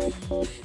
Thank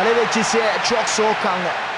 Kale bekçisi çok soğukkanlı.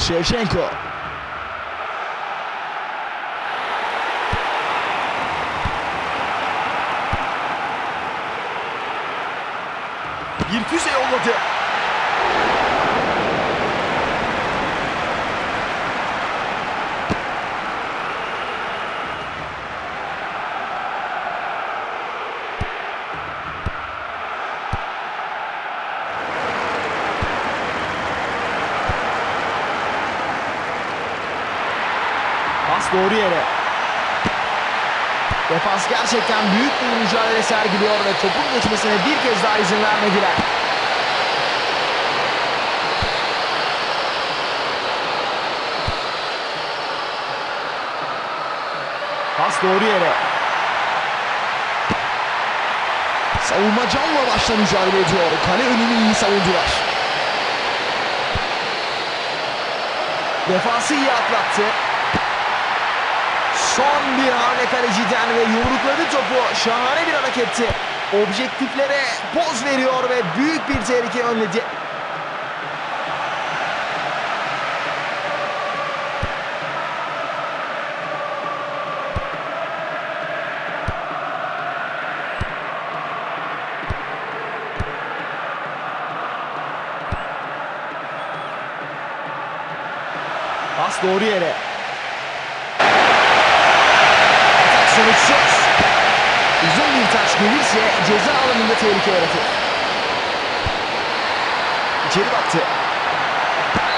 Shevchenko. Doğru yere. Defans gerçekten büyük bir mücadele sergiliyor ve topun geçmesine bir kez daha izin vermediler. Pas doğru yere. Savunma canla başla mücadele ediyor. Kale önünü iyi savundular. Defansı iyi atlattı. Son bir hamle kaleciden ve yumrukladı topu. Şahane bir hareketti. Objektiflere poz veriyor ve büyük bir tehlike önledi. Pas doğru yere. Atak sonuçsuz. Uzun bir taç gelirse ceza alanında tehlike yaratır. İçeri baktı.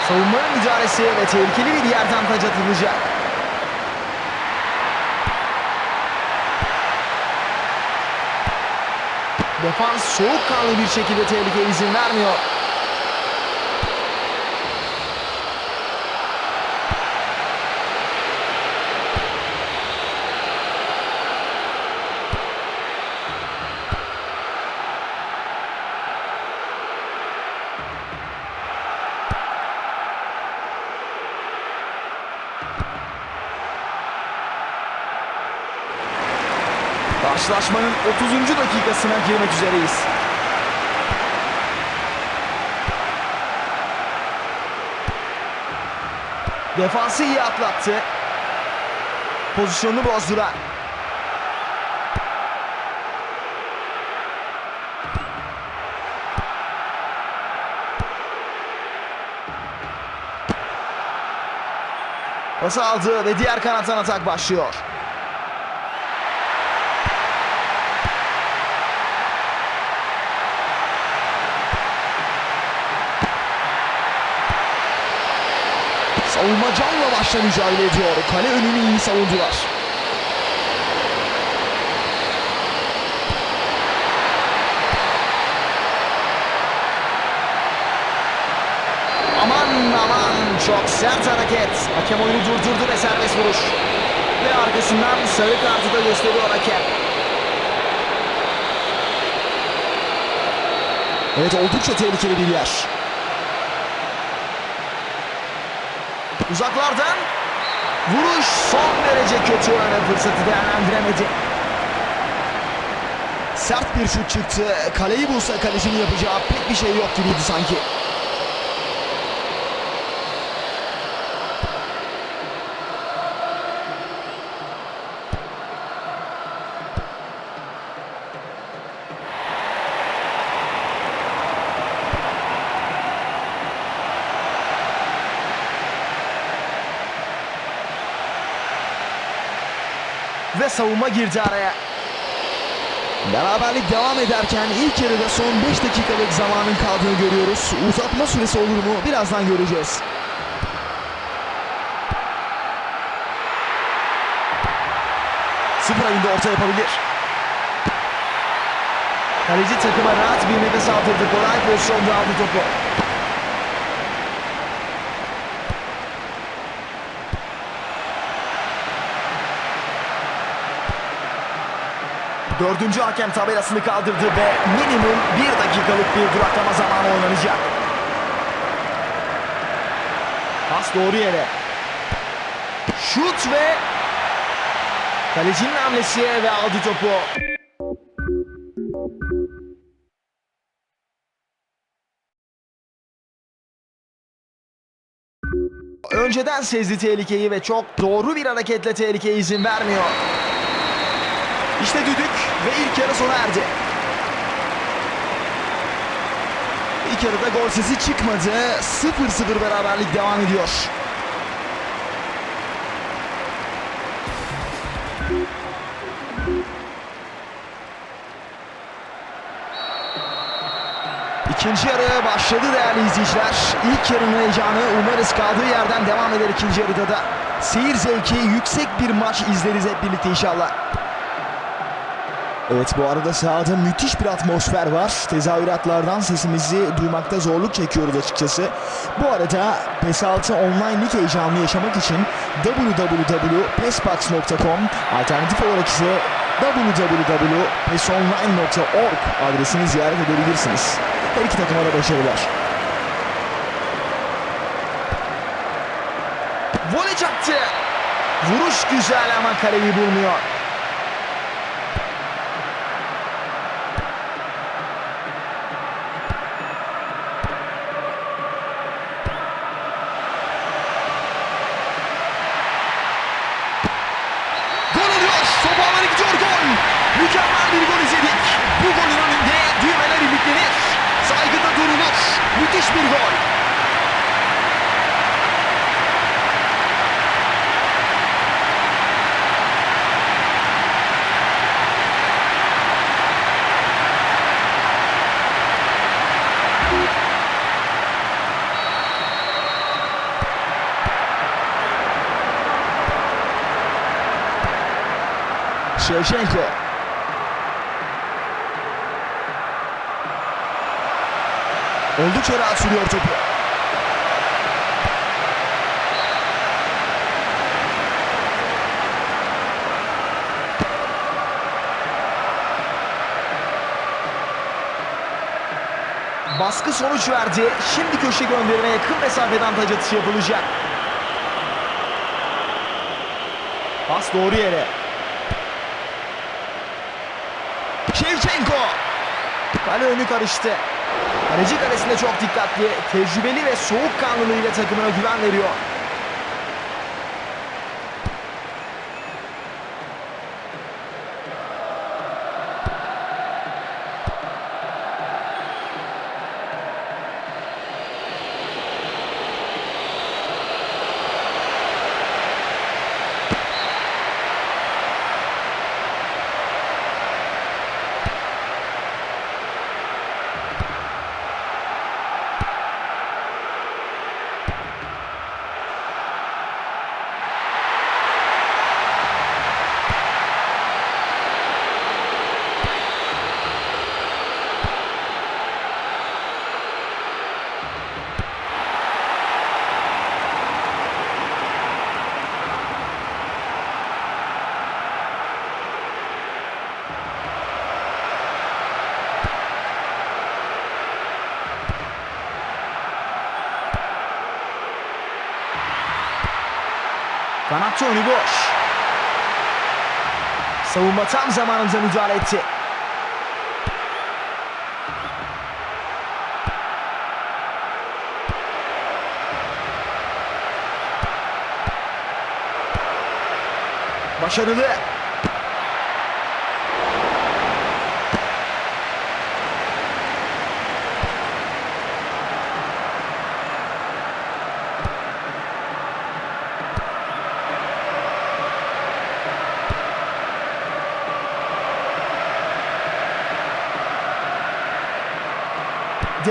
Savunmanın müdahalesi ve tehlikeli bir yerden taç atılacak. Defans soğukkanlı bir şekilde tehlikeye izin vermiyor. Karşılaşmanın 30. dakikasına girmek üzereyiz. Defansı iyi atlattı. Pozisyonunu bozdular. Pası aldı ve diğer kanattan atak başlıyor. Savunma canla başla mücadele ediyor. Kale önünü iyi savundular. Aman aman çok sert hareket. Hakem oyunu durdurdu ve serbest vuruş. Ve arkasından sarı kartı da gösteriyor hakem. Evet oldukça tehlikeli bir yer. Uzaklardan vuruş son derece kötü öne fırsatı değerlendiremedi. Sert bir şut çıktı. Kaleyi bulsa kalecinin yapacağı pek bir şey yok gibiydi sanki. Ve savunma girdi araya. Beraberlik devam ederken ilk yarıda son 5 dakikalık zamanın kaldığını görüyoruz. Uzatma süresi olur mu? Birazdan göreceğiz. Sıfır ayında orta yapabilir. Kaleci takıma rahat bir nefes aldırdı. Kolay pozisyonda aldı topu. Dördüncü hakem tabelasını kaldırdı ve minimum bir dakikalık bir duraklama zamanı oynanacak. Pas doğru yere. Şut ve kalecinin hamlesi ve aldı topu. Önceden sezdi tehlikeyi ve çok doğru bir hareketle tehlikeye izin vermiyor. İşte düdük ve ilk yarı sona erdi. İlk yarıda gol sesi çıkmadı. 0-0 beraberlik devam ediyor. İkinci yarı başladı değerli izleyiciler. İlk yarının heyecanı umarız kaldığı yerden devam eder ikinci yarıda da. Seyir zevki yüksek bir maç izleriz hep birlikte inşallah. Evet bu arada sahada müthiş bir atmosfer var. Tezahüratlardan sesimizi duymakta zorluk çekiyoruz açıkçası. Bu arada PES6 online lig heyecanını yaşamak için www.pesbox.com alternatif olarak ise www.pesonline.org adresini ziyaret edebilirsiniz. Her iki takıma da başarılar. Voley çaktı. Vuruş güzel ama kaleyi bulmuyor. Müthiş bir gol. Shevchenko Oldukça rahat sürüyor topu. Baskı sonuç verdi. Şimdi köşe gönderine yakın mesafeden taç atışı yapılacak. Pas doğru yere. Şevçenko. Kale önü karıştı. Kaleci kalesinde çok dikkatli, tecrübeli ve soğukkanlılığıyla takımına güven veriyor. Önü boş. Savunma tam zamanında müdahale etti. Başarılı.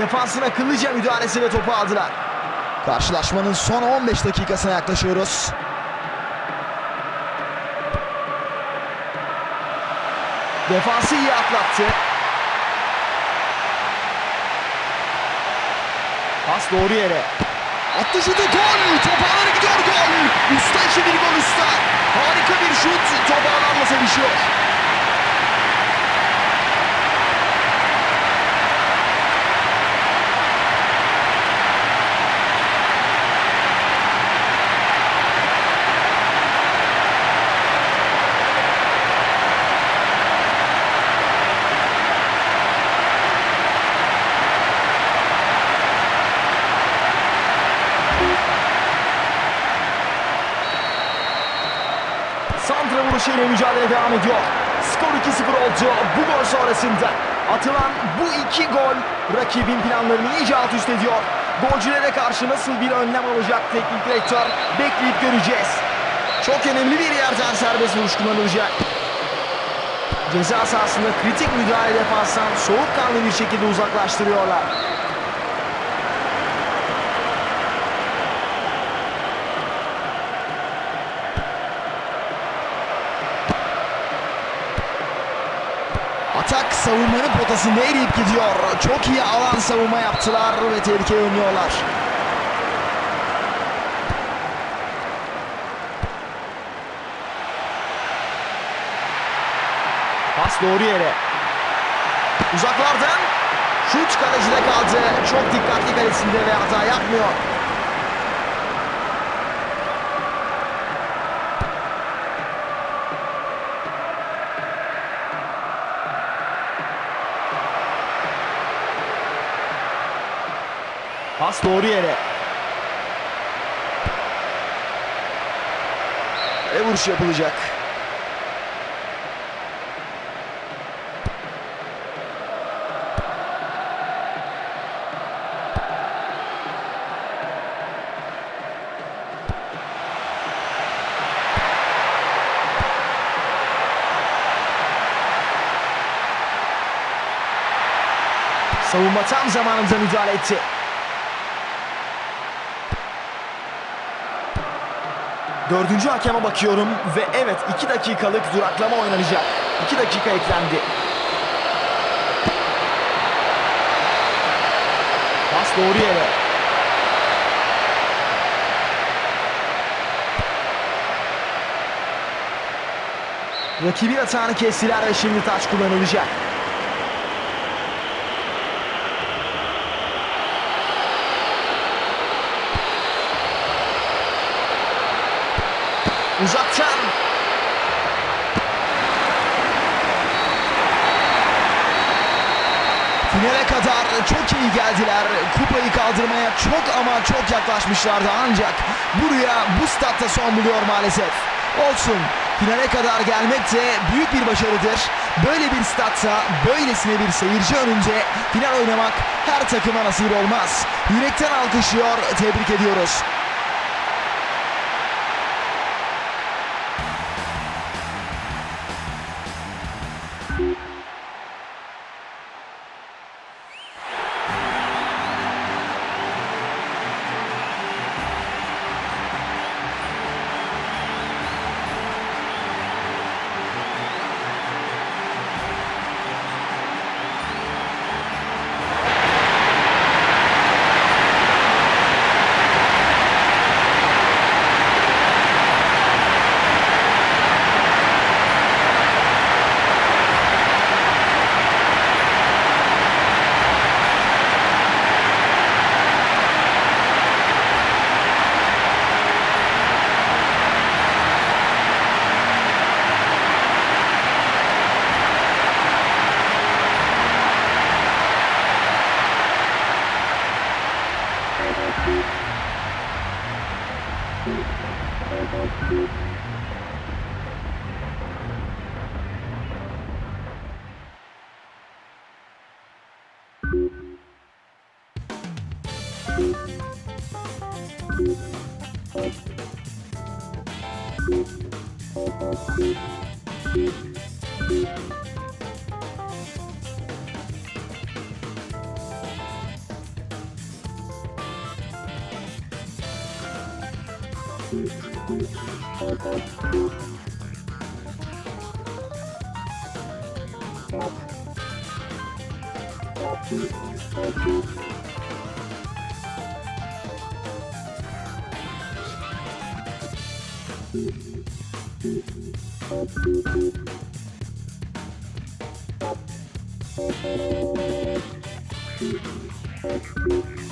Defansın akıllıca müdahalesi ve topu aldılar. Karşılaşmanın son 15 dakikasına yaklaşıyoruz. Defansı iyi atlattı. Pas doğru yere. Attı şutu gol. Top ağlara gidiyor gol. Usta işi bir gol usta. Harika bir şut. Top ağlanmasa düşüyor. Santra vuruşuyla mücadele devam ediyor. Skor 2-0 oldu. Bu gol sonrasında atılan bu iki gol rakibin planlarını iyice alt üst ediyor. Golcülere karşı nasıl bir önlem alacak teknik direktör bekleyip göreceğiz. Çok önemli bir yerden serbest vuruş kullanılacak. Ceza sahasında kritik müdahale defanstan soğukkanlı bir şekilde uzaklaştırıyorlar. Atak savunmanın potasında eriyip gidiyor. Çok iyi alan savunma yaptılar ve tehlikeyi önlüyorlar. Pas doğru yere. Uzaklardan şut kalecide kaldı. Çok dikkatli kalesinde ve hata yapmıyor. Pas doğru yere. Ve vuruş yapılacak. Savunma tam zamanında müdahale etti. Dördüncü hakeme bakıyorum ve evet 2 dakikalık duraklama oynanacak. 2 dakika eklendi. Pas doğru yere. Rakibin atağını kestiler ve şimdi taç kullanılacak. Uzaktan. Finale kadar çok iyi geldiler. Kupayı kaldırmaya çok ama çok yaklaşmışlardı ancak buraya bu statta son buluyor maalesef. Olsun. Finale kadar gelmek de büyük bir başarıdır. Böyle bir statta böylesine bir seyirci önünde final oynamak her takıma nasip olmaz. Yürekten alkışlıyor, tebrik ediyoruz. Beep. Beep. Beep. Thank you.